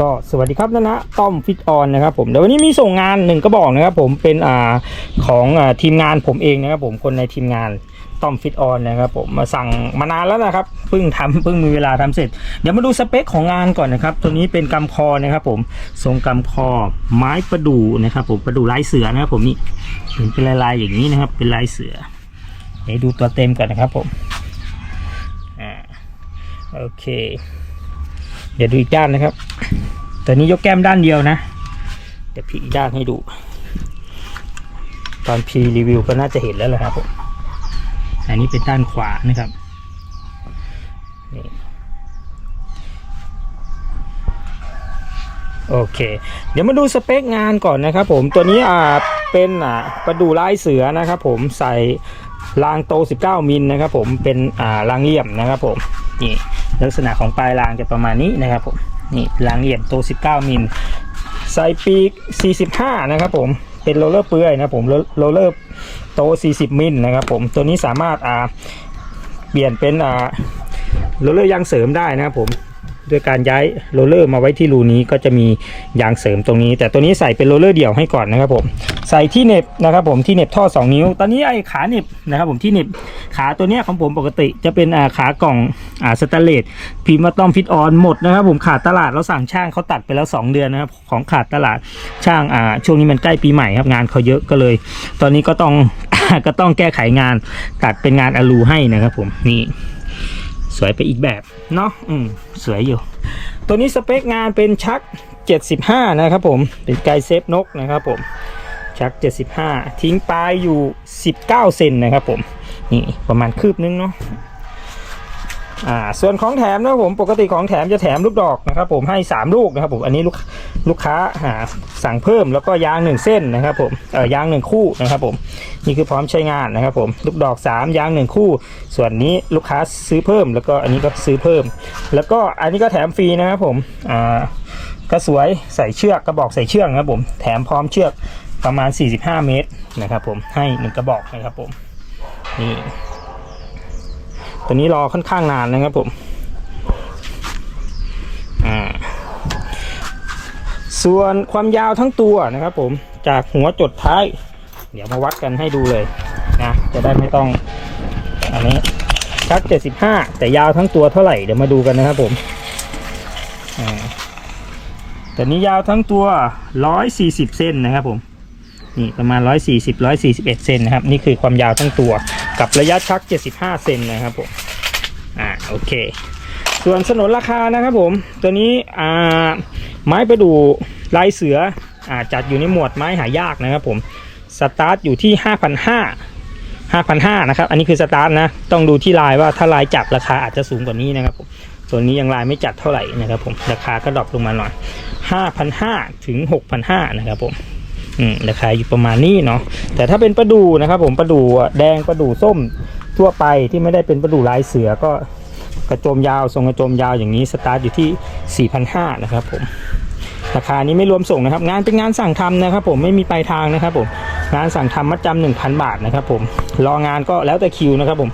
ก็สวัสดีครับนะนะต้อมฟิตออนนะครับผมเดี๋ยววันนี้มีส่งงานหนึ่งกระบอกนะครับผมเป็นอ่าของอ่าทีมงานผมเองนะครับผมคนในทีมงานต้อมฟิตออนนะครับผมมาสั่งมานานแล้วนะครับเพิ่งทำเพิ่งมีเวลาทำเสร็จ เดี๋ยวมาดูสเปคของงานก่อนนะครับ ตัวนี้เป็นกำคอนะครับผมทรงกำคอไม้ประดู่นะครับผมประดู่ลายเสือนะครับผมนี่เห็นเป็นลายๆอย่างนี้นะครับ เป็นลายเสือเดี๋ยวดูตัวเต็มก่อนนะครับผมอ่าโอเค เดี๋ยวดูอีกด้านนะครับ แตัวนี้ยกแก้มด้านเดียวนะ เดี๋ยวพี่อีกด้านให้ดู ตอนพีรีวิวก็น่าจะเห็นแล้วแหละครับผมอันนี้เป็นด้านขวานะครับโอเค เดี๋ยวมาดูสเปคงานก่อนนะครับผมตัวนี้อ่าเป็นอ่าประดูลายเสือนะครับผมใส่รางโต 19 มิลนะครับผมเป็นอ่ารางเหลี่ยมนะครับผมนี่ลักษณะของปลายรางจะประมาณนี้นะครับผม นี่ลังเหลี่ยมโต19 มิลใส่ปีก 45 นะครับผมเป็นโรลเลอร์เปลือยนะผมโรโรลเลอร์โต 40 มิลนะครับผมตัวนี้สามารถอ่าเปลี่ยนเป็นอ่าโรลเลอร์ยางเสริมได้นะครับผมด้วยการย้ายโรลเลอร์มาไว้ที่รูนี้ก็จะมียางเสริมตรงนี้ แต่ตัวนี้ใส่เป็นโรลเลอร์เดี่ยวให้ก่อนนะครับผม ใส่ที่เน็บนะครับผมที่เน็บท่อ 2 นิ้ว ตอนนี้ไอ้ขาเน็บนะครับผมที่เน็บขาตัวเนี้ยของผมปกติจะเป็นอ่าขากล่องอ่าสแตนเลสพิมพ์ว่าต้อมฟิตออนหมดนะครับผมขาดตลาดเราสั่งช่างเขาตัดไปแล้ว 2 เดือนนะครับของขาดตลาดช่างอ่าช่วงนี้มันใกล้ปีใหม่ครับงานเขาเยอะก็เลย ตอนนี้ก็ต้อง ก็ต้องแก้ไขงานตัดเป็นงานอลูให้นะครับผมนี่สวยไปอีกแบบเนาะอืมสวยอยู่ ตัวนี้สเปคงานเป็นชัก 75 นะครับผมเป็นไกเซฟนกนะครับผม ชัก 75 ทิ้งปลายอยู่ 19 เซนนะครับผมนี่ประมาณคืบนึงเนาะอ่าส่วนของแถมนะครับผมปกติของแถมจะแถมลูกดอกนะครับผมให้ 3 ลูกนะครับผมอันนี้ลูกลูกค้าหาสั่งเพิ่มแล้วก็ยาง 1 เส้นนะครับผมเออยาง 1 คู่นะครับผมนี่คือพร้อมใช้งานนะครับผมลูกดอก 3 ยาง 1 คู่ ส่วนนี้ลูกค้าซื้อเพิ่ม แล้วก็อันนี้ก็ซื้อเพิ่ม แล้วก็อันนี้ก็แถมฟรีนะครับผมอ่าก็สวยใส่เชือกกระบอกใส่เชือกนะครับผมแถมพร้อมเชือก ประมาณ 45 เมตรนะครับ ผมให้หนึ่งกระบอกนะครับผมนี่ตัวนี้รอค่อนข้างนานนะครับผมอ่าส่วนความยาวทั้งตัวนะครับ ผมจากหัวจดท้าย เดี๋ยวมาวัดกันให้ดูเลยนะจะได้ไม่ต้องอันนี้ชัก75 แต่ยาวทั้งตัวเท่าไหร่เดี๋ยวมาดูกันนะครับผมอ่าตัวนี้ยาวทั้งตัว 140เซนนะครับผม นี่ประมาณ 140 141เซนนะครับ นี่คือความยาวทั้งตัวกับระยะชัก 75 เซนนะครับผม อ่า โอเค ส่วนสนนราคานะครับผม ตัวนี้ อ่า ไม้ประดู่ลายเสือ อ่า จัดอยู่ในหมวดไม้หายากนะครับผม สตาร์ทอยู่ที่ 5,500 5,500นะครับ อันนี้คือสตาร์ทนะ ต้องดูที่ลายว่าถ้าลายจับราคาอาจจะสูงกว่านี้นะครับผม ส่วนนี้ยังลายไม่จัดเท่าไหร่นะครับผม ราคาก็ดรอปลงมาหน่อย 5,500 ถึง 6,500 นะครับผม อืมราคาอยู่ประมาณนี้เนาะแต่ถ้าเป็นประดูนะครับ ผมประดูแดงประดูส้มทั่วไปที่ไม่ได้เป็นประดูลายเสือก็กระโจมยาวทรงกระโจมยาวอย่างนี้สตาร์ทอยู่ที่ 4,500นะครับผมราคานี้ไม่รวมส่งนะครับ งานเป็นงานสั่งทำนะครับ ผมไม่มีปลายทางนะครับ ผมงานสั่งทำมัดจำหนึ่งพันบาทนะครับผมรองานก็แล้วแต่คิวนะครับ ผม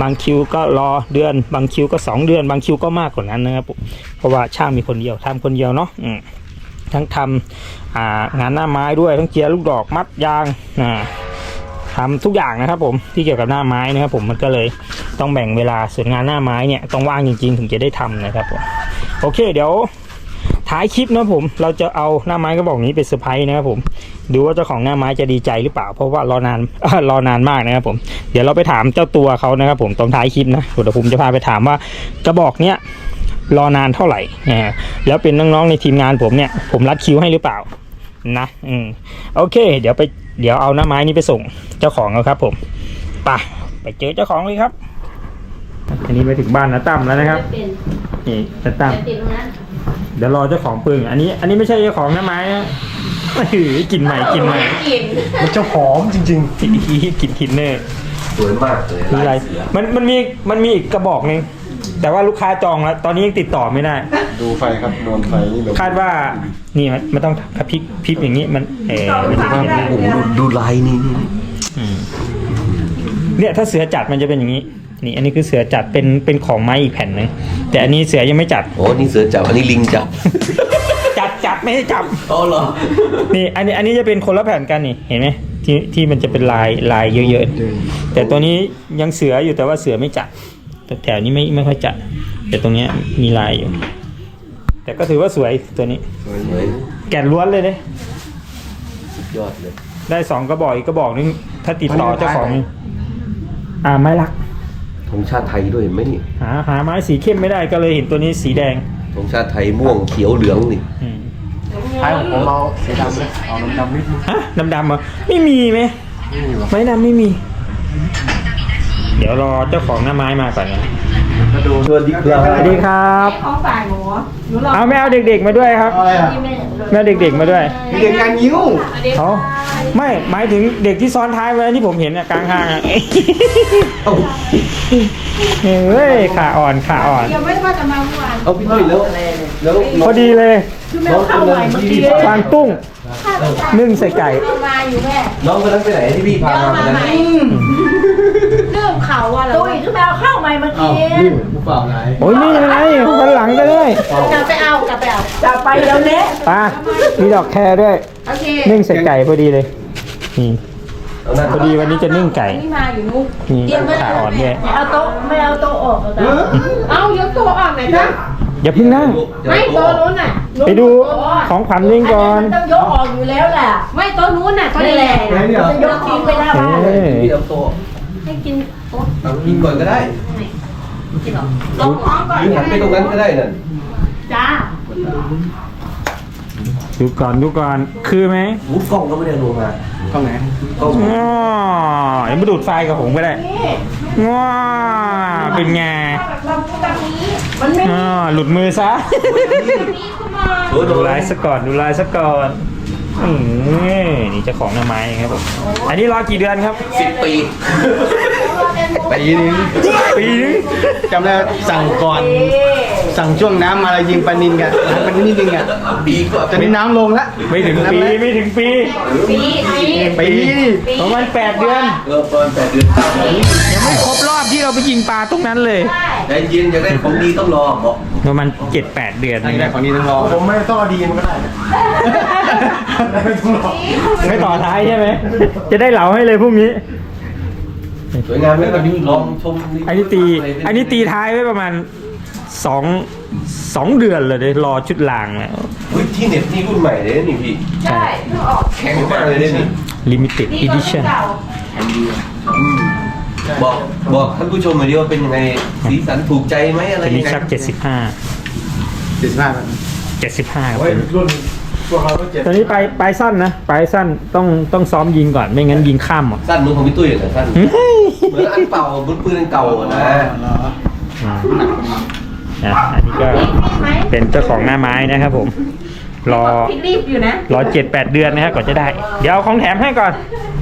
บางคิวก็รอเดือน บางคิวก็ 2 เดือน บางคิวก็มากกว่านั้นนะครับผมเพราะว่าช่างมีคนเดียวทำคนเดียวเนาะอืม ทั้งทำงานหน้าไม้ด้วยทั้งเจียร์ลูกดอกมัดยางอ่าทำทุกอย่างนะครับ ผมที่เกี่ยวกับหน้าไม้นะครับ ผมมันก็เลยต้องแบ่งเวลาส่วนงานหน้าไม้เนี่ยต้องว่างจริง ๆ ถึงจะได้ทำนะครับผมโอเคเดี๋ยวท้ายคลิปนะผมเราจะเอาหน้าไม้กระบอกนี้ไปเซอร์ไพรส์นะครับผมดูว่าเจ้าของหน้าไม้จะดีใจหรือเปล่า เพราะว่ารอนานรอนานมากนะครับผมเดี๋ยวเราไปถามเจ้าตัวเขานะครับ ผมตอนท้ายคลิปนะเดี๋ยวผมจะพาไปถามว่ากระบอกเนี้ย รอนานเท่าไหร่นะฮะแล้วเป็นน้องๆในทีมงานผมเนี่ย ผมรัดคิวให้หรือเปล่า นะอืมโอเค เดี๋ยวไปเดี๋ยวเอาหน้าไม้นี้ไปส่งเจ้าของเขาครับ ผมไปไปเจอเจ้าของเลยครับอันนี้ไปถึงบ้านนะตั้มแล้วนะครับเป็นนี่นะตั้มแต่ติดตรงนั้นเดี๋ยวรอเจ้าของปึงอันนี้ อันนี้ไม่ใช่เจ้าของนะไม้นะหือกินใหม่กินใหม่กินมันจะหอมจริงกินกินกินเนอร์สวยมากเลยมีอะไรลายเสือมันมันมีมันมีอีกกระบอกหนึง แต่ว่าลูกค้าจองแล้วตอนนี้ยังติดต่อไม่ได้ๆดูไฟครับนวลไฟนี่แบบคาดว่านี่มันมันต้องพลิกพลิกอย่างนี้มันเออมันจะเห็นเลยโอ้โหดูดูลายนี่นี่อืมเนี่ยถ้าเสือจัดมันจะเป็นอย่างนี้ นี่ อันนี้คือเสือจัดเป็นเป็นของไม้อีกแผ่นหนึงแต่อันนี้เสือยังไม่จัด โอ้นี่เสือจับอันนี้ลิงจับจัดจัดไม่ให้จับอ๋อเหรอนี่อันนี้อันนี้จะเป็นคนละแผ่นกันนี่เห็นไหมที่ที่มันจะเป็นลายลายเยอะๆแต่ตัวนี้ยังเสืออยู่แต่ว่าเสือไม่จัด แต่แถวนี้ไม่ไม่ค่อยจัด แต่ตรงเนี้ยมีลายอยู่ แต่ก็ถือว่าสวยตัวนี้ สวยแก่นล้วนเลยเนี่ยสุดยอดเลย ได้สองกระบอกอีกกระบอกนึง ถ้าติดต่อเจ้าของนี่อ่าไม้รักธงชาติไทยด้วยเห็นไหมนี่หาหาไม้สีเข้มไม่ได้ก็เลยเห็นตัวนี้สีแดงธงชาติไทยม่วงเขียวเหลืองนี่อืมท้ายของผมเอาสีดำนะเอาดำๆนิดนึงฮะดำดำๆเหรอะไม่มีไหมไม่มีหรอกไม้ดำไม่มี เดี๋ยวรอเจ้าของหน้าไม้มาก่อนนะมาดูสวัสดีครับสวัสดีครับ ของฝ่ายหนูหนูรอเอาไม่เอาเด็กๆมาด้วยครับเอาอะไรอะที่แม่ไม่เอาเด็กๆมาด้วยเด็กงานยิ้วเขาไม่หมายถึงเด็กที่ซ้อนท้ายไว้ที่ผมเห็นอะกลางทางอะเฮ้ยขาอ่อนขาอ่อน ยังไม่ได้ว่าจะมาเมื่อวานเอาพี่ตุ้ยแล้วแล้วพอดีเลยคือแม่เข้าใหม่เมื่อกี้ฟางตุ้งนึ่งใส่ไก่มาอยู่แม่น้องคนนั้นไปไหนที่พี่พามาวันนั้น เรื่องเขาอะตุ้ยคือแมวเข้าใหม่เมื่ออ้าวกี้นี่ผู้เปล่าไหนโอ้ยนี่ยังไงวันหลังก็ได้กลับไปเอากลับไปเอากลับไปแล้วเละปลามีดอกแครด้วยโอเคนึ่งใส่ไก่พอดีเลยนี่เอานั่นพอดีวันนี้จะนึ่งไก่นี่มาอยู่นู้นนี่ขาอ่อนด้วยเอาโต๊ะไม่เอาโต๊ะออกเอายกตัวออกหน่อยจ้ะอย่าเพิ่งนั่งไม่โต๊ะนู้นน่ะไปดูของขวัญนิ่งก่อนมันต้องยกออกอยู่แล้วแหละไม่โต๊ะนู้นน่ะก็แหละจะยกทิ้งไปแล้วเอ้ยพี่เอาโต๊ะให้กินโต๊ะ เอากินก่อนก็ได้กินหรอลงท้องก่อนหรือหันไปตรงนั้นก็ได้นั่นจ้าดูก่อนดูก่อนคือไหมหูกล้องก็ไม่ได้ลงมาตรงไหนกล้องง้อเดี๋ยวมาดูดไฟกับผมก็ได้ง้อเป็นไงมันไม่อ๋อหลุดมือซะโอ้โหดูลายซะก่อนดูลายซะก่อนอืมนี่เจ้าของหน้าไม้ครับผมอันนี้รอกี่เดือนครับสิบปี ปีนึงปีนึงจำได้สั่งก่อน สั่งช่วงน้ำมาแล้วยิงปลานินกันปลานินนิดนึงอะปีกว่าตอนนี้น้ำลงแล้วไม่ถึงปีไม่ถึงปีปีปีปีประมาณแปดเดือนเออประมาณแปดเดือนยังไม่ครบรอบที่เราไปยิงปลาตรงนั้นเลยใจเย็นอยากได้ของดีต้องรอบอกประมาณเจ็ดแปดเดือนอันนี้ได้ของนี้ต้องรอผมไม่ต้องเอาดีมันก็ได้นะไม่ต้องรอไม่ต่อท้ายใช่ไหมจะได้เหลาให้เลยพรุ่งนี้ สวยงามไหมครับลองชมอันนี้ตี อันนี้ตีท้ายไว้ประมาณสองสองเดือนเลยเดี๋ยวรอชุดลางแล้วอุ้ยที่เน็ตนี่รุ่นใหม่เลยนี่พี่ใช่เพิ่งออกแข็งมากเลยนี่ limited นี่ก็รุ่น edition เก่าบอกบอกท่านผู้ชมหน่อยดิว่าเป็นยังไงสีสันถูกใจไหมอะไรอันยันี้งไงชักเจ็ดสิบห้าเจ็ดสิบห้าเจ็ดสิบห้าโอ้ยรุ่น พวกเราก็เจ็ดตอนนี้ไปไปสั้นนะไปสั้นต้องต้องซ้อมยิงก่อนไม่งั้นยิงข้ามหมดสั้นเหมือนของพี่ตุ้ยเหรอสั้นเหมือนอันเป่าเหมือนปืนอันเก่าอะนะเหรออ่าอะอันนี้ก็พริกไหมเป็นเจ้าของหน้าไม้นะครับผม รอพริกรีบอยู่นะ รอเจ็ดแปดเดือนนะครับก่อนจะได้ เดี๋ยวเอาของแถมให้ก่อน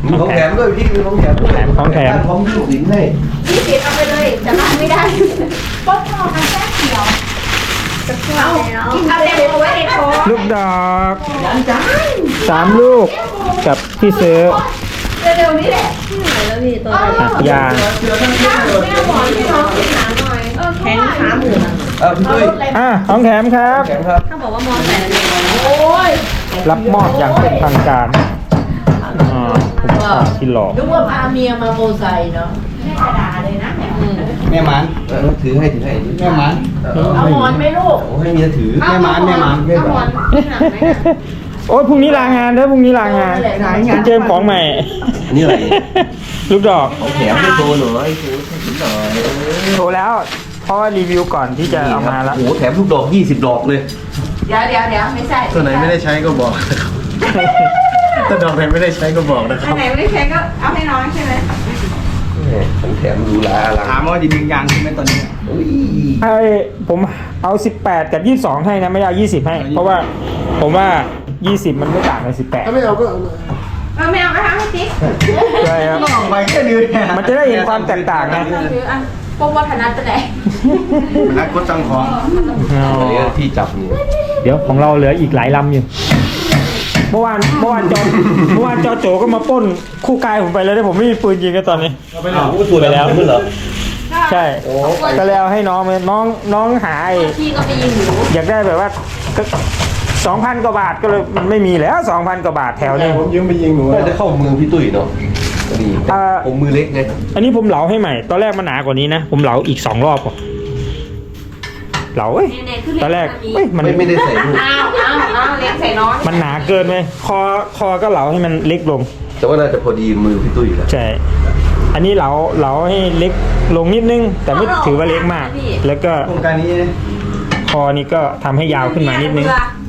มีของแถมด้วยพี่มีของแถมด้วยของแถมพร้อมยิ่งสินให้ พี่เก็บเอาไปเลยแต่รับไม่ได้ป๊อปคอร์นมันแค่เขียว เอากินเอาเต็มเอาไว้ในท้องลูกดอกสามลูกกับที่ซื้อเร็วๆนี้แหละแล้วพี่ตัวอะยางแม่หมอนให้น้องกินหนาหน่อยแข็งขาหมูเออพี่ตุ้ยอะของแถมครับแถมครับเขาบอกว่ามอนแต่โอ้ยรับมอบอย่างเป็นทางการอ่าผมชอบที่หลอกนึกว่าพาเมียมาโมไซเนาะแม่กระดาเลยนะ แม่หมันเออถือให้ถือให้แม่หมันเอาหมอนไหมลูกโอ้ให้เมียถือแม่หมันแม่หมันเอาหมอนที่หนักไหมโอ้ยพรุ่งนี้ลางานเด้อพรุ่งนี้ลางานไหนงานเจมของใหม่ อันนี้อะไรลูกดอกของแถมให้โชว์หน่อยโชว์ให้ถือหน่อยโทรแล้วเพราะว่ารีวิวก่อนที่จะเอามาแล้วโอ้โหแถมลูกดอก20ดอกเลยเดี๋ยวเดี๋ยวเดี๋ยวไม่ใช่ตัวไหนไม่ได้ใช้ก็บอกนะครับถ้าดอกไหนไม่ได้ใช้ก็บอกนะคอัรันบไหนไม่ใช่ก็เอาให้น้องใช่ไหม แหมของแถมหรูหราอลังถามว่าจะดึงยางใช่ไหมตอนนี้โอ้ยให้ผมเอา 18 กับ 22 ให้นะ ไม่ได้เอา20 ให้ เพราะว่าผมว่า 20 มันไม่ต่างกับถ้าไม่เอาก็เอาเออไม่เอาไปทำให้ติ๊ก18ใช่ครับ ต้องออกไปแค่นี้เนี่ยมันจะได้เห็นความแตกต่างนะคืออะพวกวัฒนธรรมไหนนักกดจังของอันนี้ที่จับนี่เดี๋ยวของเราเหลืออีกหลายลำอยู่ เมื่อวานเมื่อวานจอเมื่อวานจอโจก็มาปล้นคู่กายผมไปแล้วแต่ผมไม่มีปืนยิงกันตอนนี้ ไปหลังอู้ตัวแล้วขึ้นเหรอใช่ก็เลยเอาให้น้องไปน้องน้องหาไอ้พี่ก็ไปยิงหนูอยากได้แบบว่าก็สองพันกว่าบาทก็เลยมันไม่มีแล้วสองพันกว่าบาทแถวนี้ผมยืมไปยิงหนูน่าจะเข้ามือพี่ตุ้ยเนาะนี่อ่าผมมือเล็กไงอันนี้ผมเหลาให้ใหม่ ตอนแรกมันหนากว่านี้นะ ผมเหลาอีกสองรอบก่อน เหลาเอ้ยเนี่ยๆขึ้นตอนแรกเอ้ยมันไม่ไม่ได้ใส่ลูกอ้าวอ้าวอ้าวเลี้ยงใส่น้องมันหนาเกินไหมคอคอก็เหลาให้มันเล็กลง แต่ว่าน่าจะพอดีมือพี่ตุ้ยแหละใช่อันนี้เหลาเหลาให้เล็กลงนิดนึง แต่ไม่ถือว่าเล็กมาก แล้วก็โครงการนี้นะคอนี่ก็ทำให้ยาวขึ้นมานิดนึง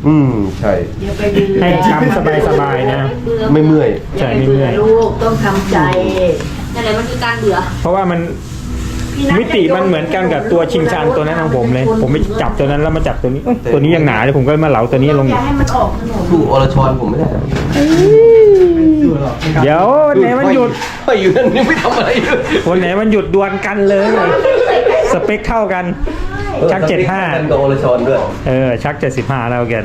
อืมใช่อย่าไปดื้อให้ช้ำสบายๆนะ ไม่เมื่อยใช่อย่าไปไม่เบื่เมื่ออยลูกต้องทำใจนั่นแหละมันคือการเบื่อ เพราะว่ามัน มิติมันเหมือนกันกับตัวชิงชันตัวนั้นของผมเลย ผมไปจับตัวนั้นแล้วมาจับตัวนี้เอ้ยตัวนี้ยังหนาเลยผมก็มาเหลาตัวนี้ลง อย่าให้มันออกถนนสู้อรชรผมไม่ได้ดูหรอกนะครับเดี๋ยววันไหนมันหยุดไปอยู่นั่นยังไม่ทำอะไรเลยวันไหนมันหยุดดวลกันเลย สเปคเท่ากัน ชักเจ็ดห้ากันกับอรชรด้วย เออชักเจ็ดสิบห้าแล้วกัน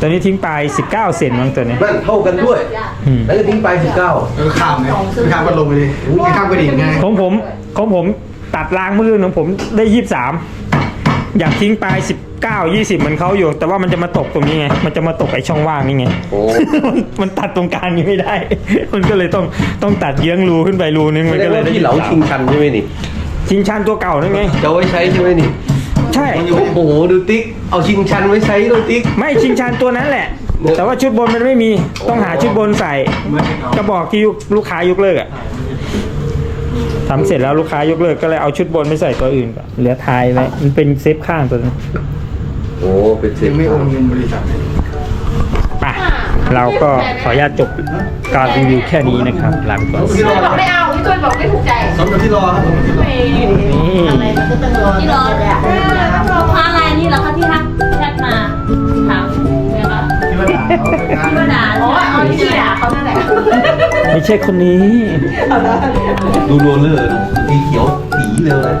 ตัวนี้ทิ้งไปสิบเก้าเซนมั้งตัวนี้ นั่นเท่ากันด้วย อืม แล้วก็ทิ้งไปสิบเก้าแล้วก็ข้ามเลยไม่ข้ามก็ลงไปเลยไม่ข้ามก็ดิ่งไงของผมของผมตัดรางมือของผมได้ยี่สามอยากทิ้งปลายสิบเก้ายี่สิบเหมือนเขาอยู่ แต่ว่ามันจะมาตกตรงนี้ไง มันจะมาตกไอ้ช่องว่างนี่ไง โอ้ มันมันตัดตรงกลางนี้ไม่ได้ มันก็เลยต้องต้องตัดเยื้องรูขึ้นไปรูนึงไม่มันได้ก็เลยว่าได้พี่เหลาชิงชันใช่ไหมนี่ ชิงชันตัวเก่านั่นไง จะเอาไว้ใช้ใช่ไหมนี่ ใช่ โอ้โหดูติ๊ก เอาชิงชันไว้ใช้ดูติ๊ก ไม่ชิงชันตัวนั้นแหละ แต่ว่าชุดบนมันไม่มีต้องหาชุดบนใส่กระบอกที่ลูกค้ายกเลิกอะทำเสร็จแล้วลูกค้ายกเลิกก็เลยเอาชุดบนไม่ใส่ตัวอื่นก่อนเหลือท้ายไว้มันเป็นเซฟข้างตัวนั้นโอ้เป็นเซยัฟงไม่โอนเงินบริษัทเลยไป เราก็ขออนุญาตจบการรีวิวแค่นี้นะครับลาไปก่อนที่รอบอกไม่เอาพี่ตุ้ยบอกไม่ถูกใจสมกับที่รอครับสมกับที่รอนี่อะไรมันก็ต้องรอที่รอแหละพาอะไรนี่เหรอคะที่ทักแชทมาถามนะคะที่ว่าด่าเขาไปงานที่มาด่าอ๋ออ๋อที่ด่าเขานั่นแหละไม่ใช่คนนี้ดูโรลเลอร์ดูสีเขียวสีเลย